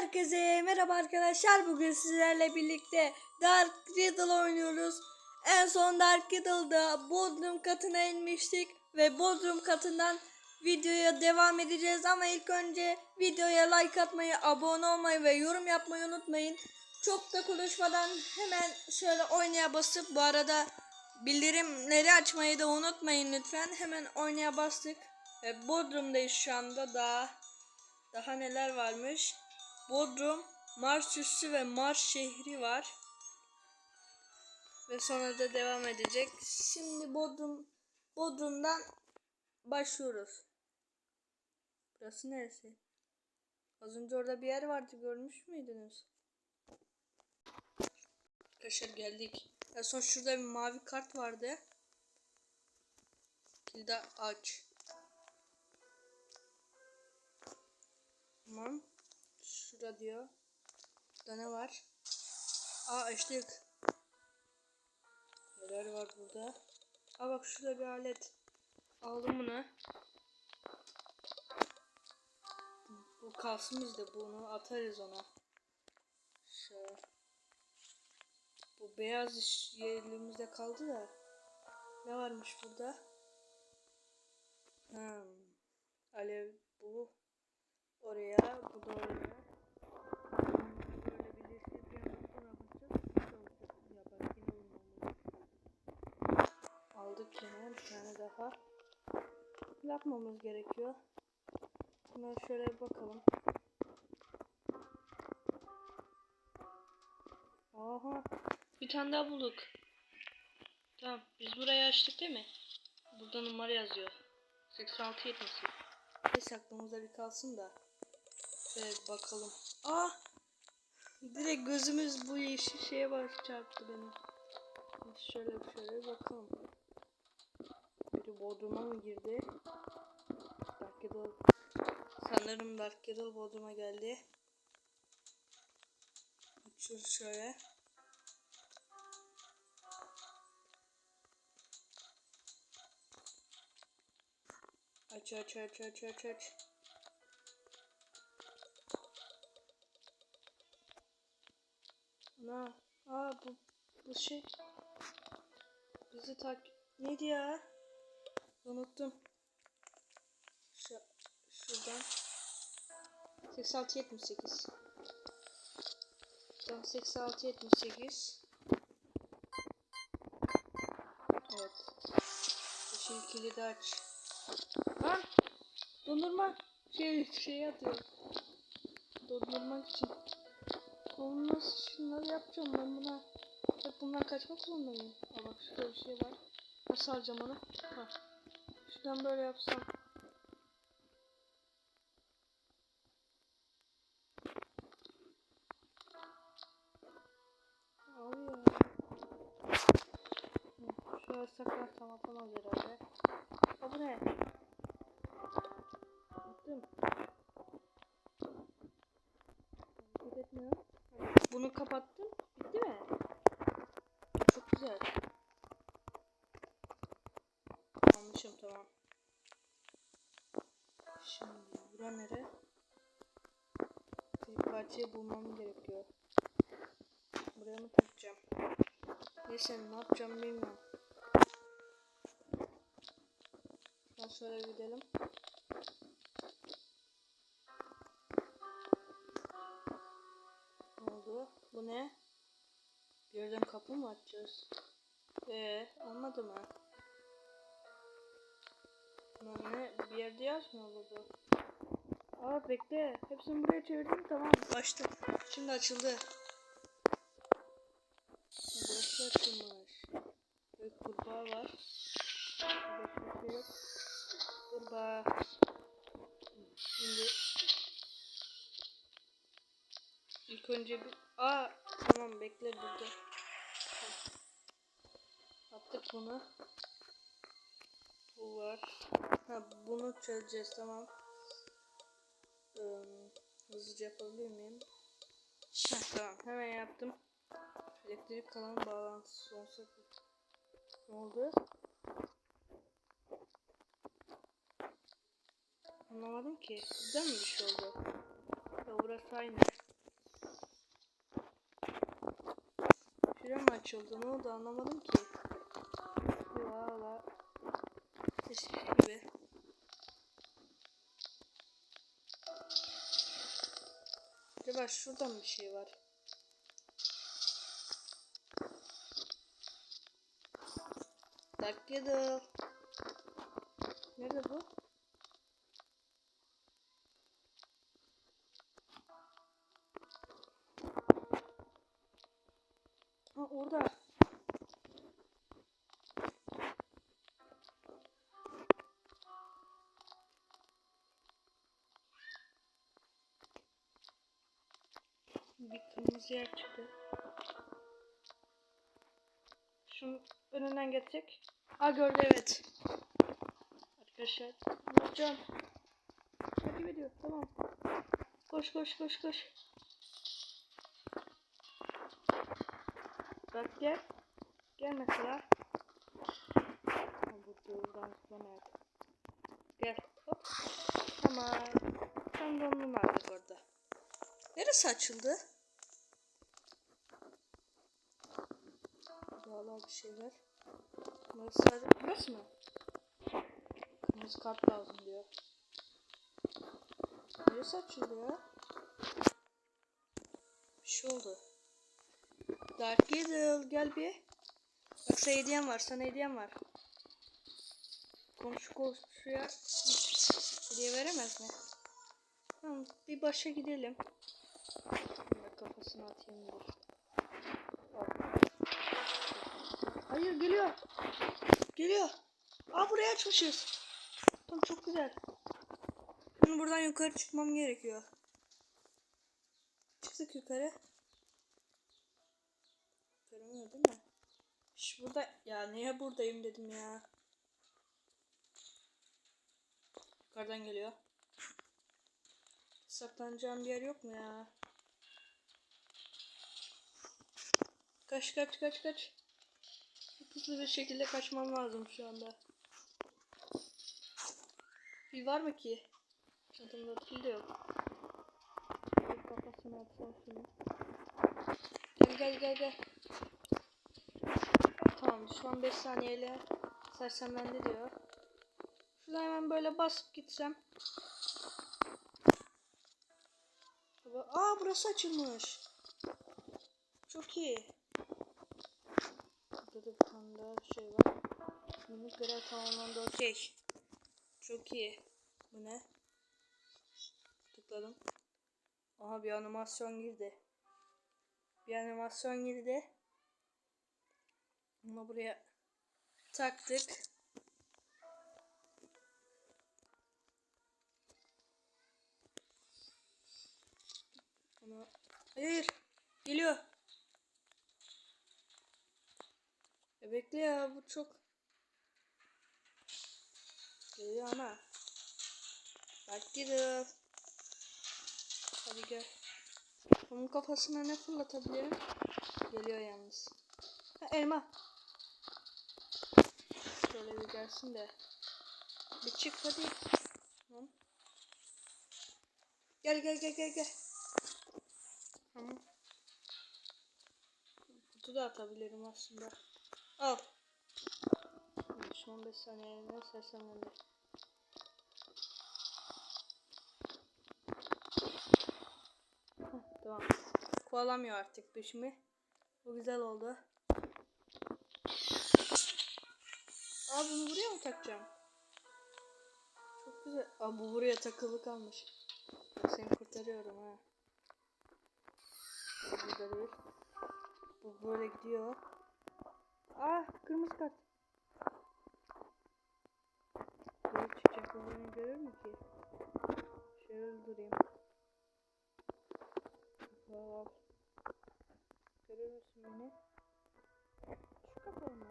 Herkese merhaba arkadaşlar. Bugün sizlerle birlikte Dark Riddle oynuyoruz. En son Dark Riddle'da Bodrum katına inmiştik ve Bodrum katından videoya devam edeceğiz ama ilk önce videoya like atmayı, abone olmayı ve yorum yapmayı unutmayın. Çok da konuşmadan hemen şöyle oynaya basıp bu arada bildirimleri açmayı da unutmayın lütfen. Hemen oynaya bastık ve Bodrum'dayız şu anda daha daha neler varmış? Bodrum, Mars üssü ve Mars şehri var. Ve sonra da devam edecek. Şimdi Bodrum Bodrum'dan başlıyoruz. Burası neresi? Az önce orada bir yer vardı görmüş müydünüz? Arkadaşlar geldik. En son şurada bir mavi kart vardı. Kilidi aç. Tamam. Şurada diyor. Burada ne var? Aa açtık. Neler var burada? Aa bak şurada bir alet. Aldım bunu. Bu kalsın bizde bunu atarız ona. Şöyle. Bu beyaz iş elimizde kaldı da. Ne varmış burada? Hmm. Alev bu oraya, bu da oraya. Böyle birleştirip yanımızdan yapacağız. Ya bak yine olmalı. Yine bir tane daha. Yapmamız gerekiyor. Hemen şöyle bir bakalım. Aha. Bir tane daha bulduk. Tamam. Biz burayı açtık değil mi? Burada numara yazıyor. 86 78. Neyse aklımızda bir kalsın da. Şöyle bir bakalım. Aa! Direkt gözümüz bu yeşil şeye baş çarptı benim. Şöyle şöyle bakalım. Bodrum'a mı girdi? Dark Riddle. Sanırım Dark Riddle Bodrum'a geldi. Açıyoruz şöyle. Aç aç aç aç aç aç. Ana, aa bu bu şey bizi tak neydi ya? Unuttum. Şu şuradan 86 78. Şuradan 86 78. Evet. Yeşil kilidi aç. Lan dondurma şey şey atıyor. Dondurmak için. Olmaz şunları yapacağım ben buna. Hep bundan kaçmak zorunda mıyım? Aa bak şurada bir şey var. Nasıl alacağım onu? Ha. Şuradan böyle yapsam. Abi ya. Şöyle saklar tam atamaz herhalde. Aa bu ne? Attım. Bunu kapattım. Bitti mi? Çok güzel. Almışım tamam. Nere? Bir parçayı bulmam gerekiyor. Buraya mı takacağım? Neyse ne yapacağım bilmiyorum. Şuradan şöyle gidelim. Ne oldu? Bu ne? Bir yerden kapı mı açacağız? Ee, olmadı mı? Ne? Bir yerde yazmıyor burada. Aa bekle. Hepsini buraya çevirdim. Tamam açtım. Şimdi açıldı. Burası açılmış. Böyle kurbağa var. Burada şey yok. Kurbağa. Şimdi İlk önce bir... Aa tamam bekle burada. Attık bunu. Bu var. Ha bunu çözeceğiz tamam ıı, hızlıca yapabilir miyim? Heh, tamam hemen yaptım. Elektrik kalan bağlantısı sonsuza ne oldu? Anlamadım ki. Sizden mi bir şey oldu? Ya burası aynı. Şuraya mı açıldı? Ne oldu anlamadım ki. Valla. Teşekkür gibi. Acaba şurada mı bir şey var? Dark Riddle. Nerede bu? Ha orada. Yer çıktı. Şunun önünden geçecek. Ha gördü evet. Arkadaşlar. Hocam. Takip ediyor. Tamam. Koş koş koş koş. Bak gel. Gel mesela. Bu doğrudan zıplamayalım. Gel. Hop. Tamam. Tam dondum artık orada. Neresi açıldı? Burada bir şey var. Burası sadece burası mı? Kırmızı kart lazım diyor. Neresi açıldı ya? Bir şey oldu. Dark Riddle gel bir. Bak hediyem var sana hediyem var. Komşu komşuya hediye veremez mi? Tamam bir başa gidelim. Şimdi kafasına atayım dur. Al. Hayır geliyor. Geliyor. Aa buraya açmışız. Tamam çok güzel. Şimdi buradan yukarı çıkmam gerekiyor. Çıktık yukarı. Görünüyor değil mi? Şş burada ya niye buradayım dedim ya. Yukarıdan geliyor. Saklanacağım bir yer yok mu ya? Kaç kaç kaç kaç. Hızlı bir şekilde kaçmam lazım şu anda. Bir var mı ki? Çantamda pil de yok. Bir kafasını atsam şunu. Gel gel gel gel. Tamam düşman 5 saniyeyle sersem bende diyor. Şuradan hemen böyle basıp gitsem. Aa burası açılmış. Çok iyi. Burada da bir şey var. Minik görev tamamlandı okey. Çok iyi. Bu ne? Tıkladım. Aha bir animasyon girdi. Bir animasyon girdi. Bunu buraya taktık. Ama hayır geliyor. E bekle ya bu çok geliyor ama bak gidiyor. Hadi gel. Onun kafasına ne fırlatabilirim? Geliyor yalnız. Ha, elma. Şöyle bir gelsin de. Bir çık hadi. Tamam. Gel gel gel gel gel. Tamam. Kutu da atabilirim aslında. Al. Şu 15 saniye ne sersem önde. Tamam. Kovalamıyor artık peşimi. Bu güzel oldu. Aa bunu buraya mı takacağım? Çok güzel. Aa bu buraya takılı kalmış. Bak seni kurtarıyorum ha. Bu burada değil. Bu böyle gidiyor. Aa kırmızı kart. Böyle çıkacak o beni görür mü ki? Şöyle durayım. Wow. Görür müsün beni? Şu kapalı mı?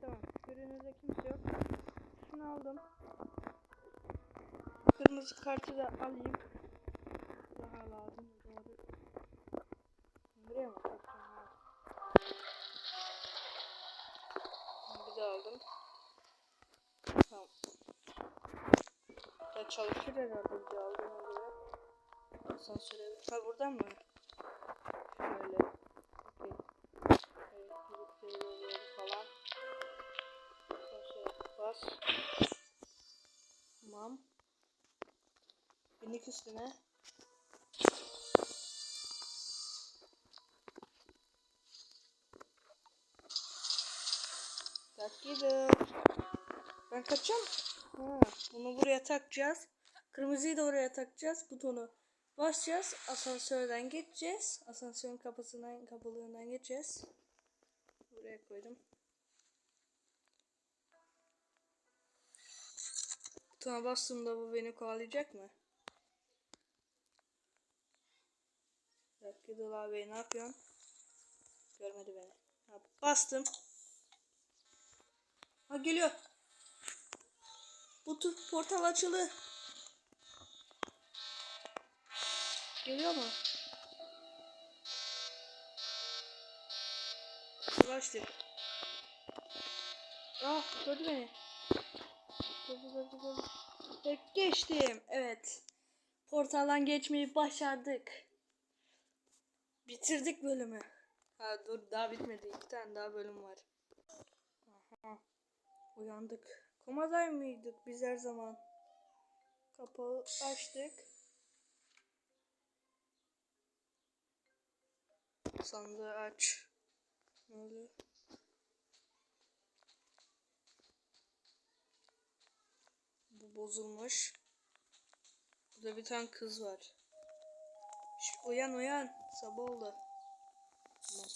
Tamam. Görünürde kimse yok. Şunu aldım. Kırmızı kartı da alayım. Çalışır herhalde aldığıma göre. Asansöre. Ha buradan mı? Şöyle. Okey. Evet, gidip falan. Şöyle bas. Tamam. Binik üstüne. Takido. Ben kaçacağım. Ha, bunu buraya takacağız. Kırmızıyı da oraya takacağız. Butonu basacağız. Asansörden geçeceğiz. Asansörün kapısından kapılığından geçeceğiz. Buraya koydum. Butona bastığımda bu beni kovalayacak mı? Takido abi ne yapıyorsun? Görmedi beni. Ha, bastım. Ha geliyor. Bu portal açıldı. Geliyor mu? Ulaştık. Ah gördü beni. Gördü gördü gördü. Ve geçtim. Evet. Portaldan geçmeyi başardık. Bitirdik bölümü. Ha dur daha bitmedi. İki tane daha bölüm var. Aha. Uyandık. Komaday mıydık biz her zaman? Kapağı açtık. Sandığı aç. Ne oluyor? Bu bozulmuş. Burada bir tane kız var. Şş, uyan uyan. Sabah oldu. Tamam.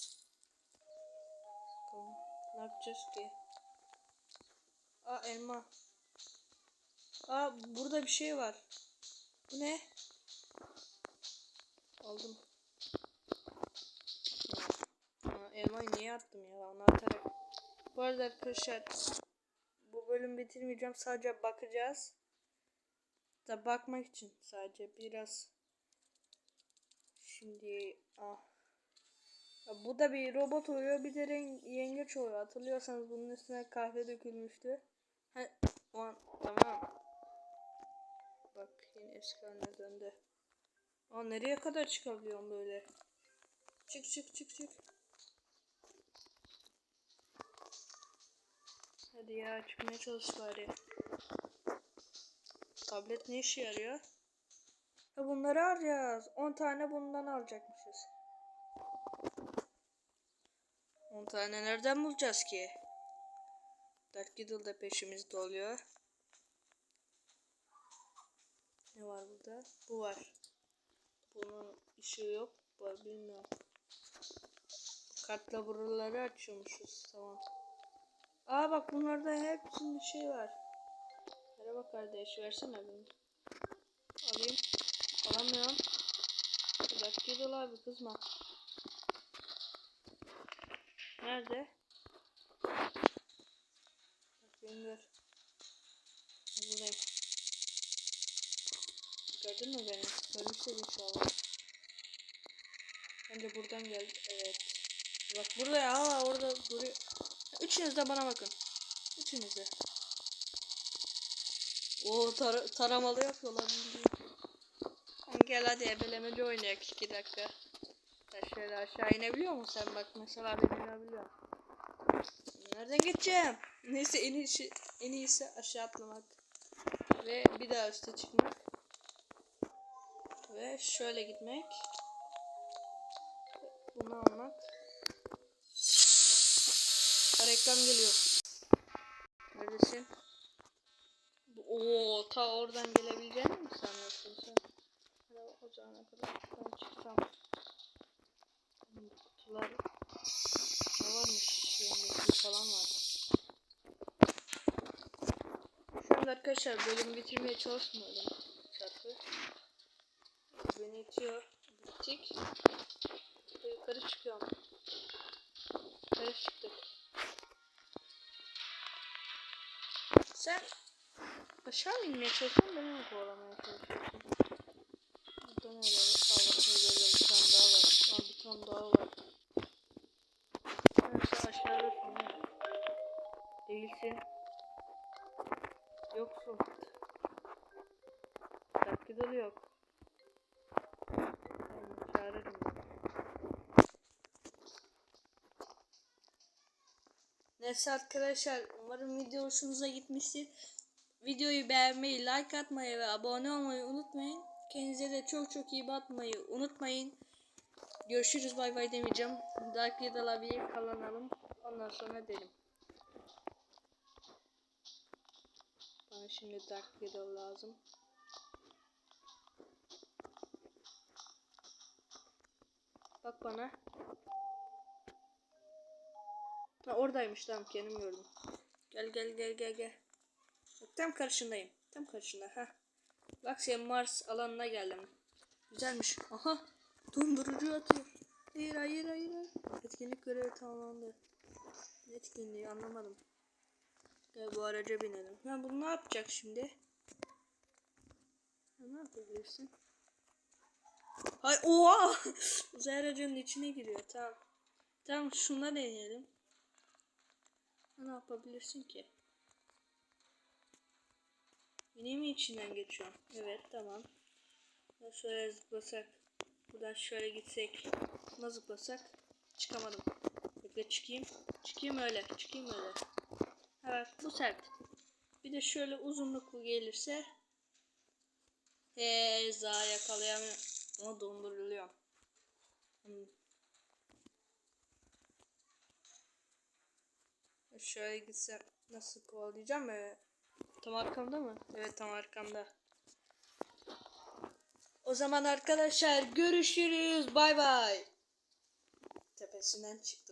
Bakalım. Ne yapacağız ki? Aa elma. Aa burada bir şey var. Bu ne? Aldım. Elmayı niye attım ya? Onu atarak. Bu arada arkadaşlar bu bölüm bitirmeyeceğim. Sadece bakacağız. Da bakmak için sadece biraz şimdi ah bu da bir robot oluyor bir de yengeç oluyor. Hatırlıyorsanız bunun üstüne kahve dökülmüştü. Ha, o tamam. Bak yine eski haline döndü. Aa nereye kadar çıkabiliyorum böyle? Çık çık çık çık. Hadi ya çıkmaya çalış bari. Tablet ne işe yarıyor? Ha bunları alacağız. 10 tane bundan alacakmışız. 10 tane nereden bulacağız ki? Dark Riddle da peşimizde oluyor. Ne var burada? Bu var. Bunun ışığı yok. Var bilmiyorum. Kartla buraları açıyormuşuz. Tamam. Aa bak bunlarda hepsinde şey var. Merhaba kardeş versene beni. Alayım. Alamıyorum. Dark Riddle abi kızma. Nerede? Gör. Buradayım. Gördün mü beni? Görmüşsün inşallah. Bence buradan geldi. Evet. Bak burada ya hala orada duruyor. Üçünüz de bana bakın. Üçünüz de. O tar taramalı yapıyorlar. Gel hadi ebelemeci oynayak 2 dakika. Ya şöyle aşağı inebiliyor musun sen bak mesela ben inebiliyorum. Nereden geçeceğim? Neyse en iyisi, en iyisi aşağı atlamak. Ve bir daha üste çıkmak. Ve şöyle gitmek. Bunu almak. Reklam geliyor. Neredesin? Oo ta oradan gelebileceğini mi sanıyorsun sen? Hadi o zamana kadar ben çıksam. Kutular ne varmış? Yengesi falan var. Şu anda arkadaşlar bölümü bitirmeye çalışmıyorum. Çarpı. Beni itiyor. Bittik. Yukarı çıkıyorum. Yukarı çıktık. Sen aşağı inmeye çalışıyorsun beni mi kovalamaya çalışıyorsun? Burada ne var? Allah'ını böyle bir tane daha var. Aa, bir tane daha var. Sen aşağıdasın değil Yok soft. Dakikalı yok. Çağırırım. Neyse arkadaşlar umarım video hoşunuza gitmiştir. Videoyu beğenmeyi, like atmayı ve abone olmayı unutmayın. Kendinize de çok çok iyi bakmayı unutmayın. Görüşürüz bay bay demeyeceğim. Like ya da kanalım. Ondan sonra derim. Şimdi Dark Riddle lazım. Bak bana. Ha, oradaymış tamam kendim gördüm. Gel gel gel gel gel. Tam karşındayım. Tam karşında ha. Sen Mars alanına geldim. Güzelmiş. Aha. Dondurucu atıyor. Hayır hayır hayır. hayır. Etkinlik görevi tamamlandı. Etkinliği anlamadım. Gel bu araca binelim. Ha bunu ne yapacak şimdi? Ha, ne yapabilirsin? Hay oha! Uzay aracının içine giriyor. Tamam. Tamam şuna deneyelim. Ne yapabilirsin ki? Yine mi içinden geçiyor? Evet tamam. Ya şöyle zıplasak. Buradan şöyle gitsek. Buna zıplasak. Çıkamadım. Bekle çıkayım. Çıkayım öyle. Çıkayım öyle. Evet bu sert. Bir de şöyle uzunluklu gelirse. He za yakalayamıyor. Ama donduruluyor. Hmm. Şöyle gitsem nasıl kovalayacağım ya? Tam arkamda mı? Evet tam arkamda. O zaman arkadaşlar görüşürüz. Bay bay. Tepesinden çık.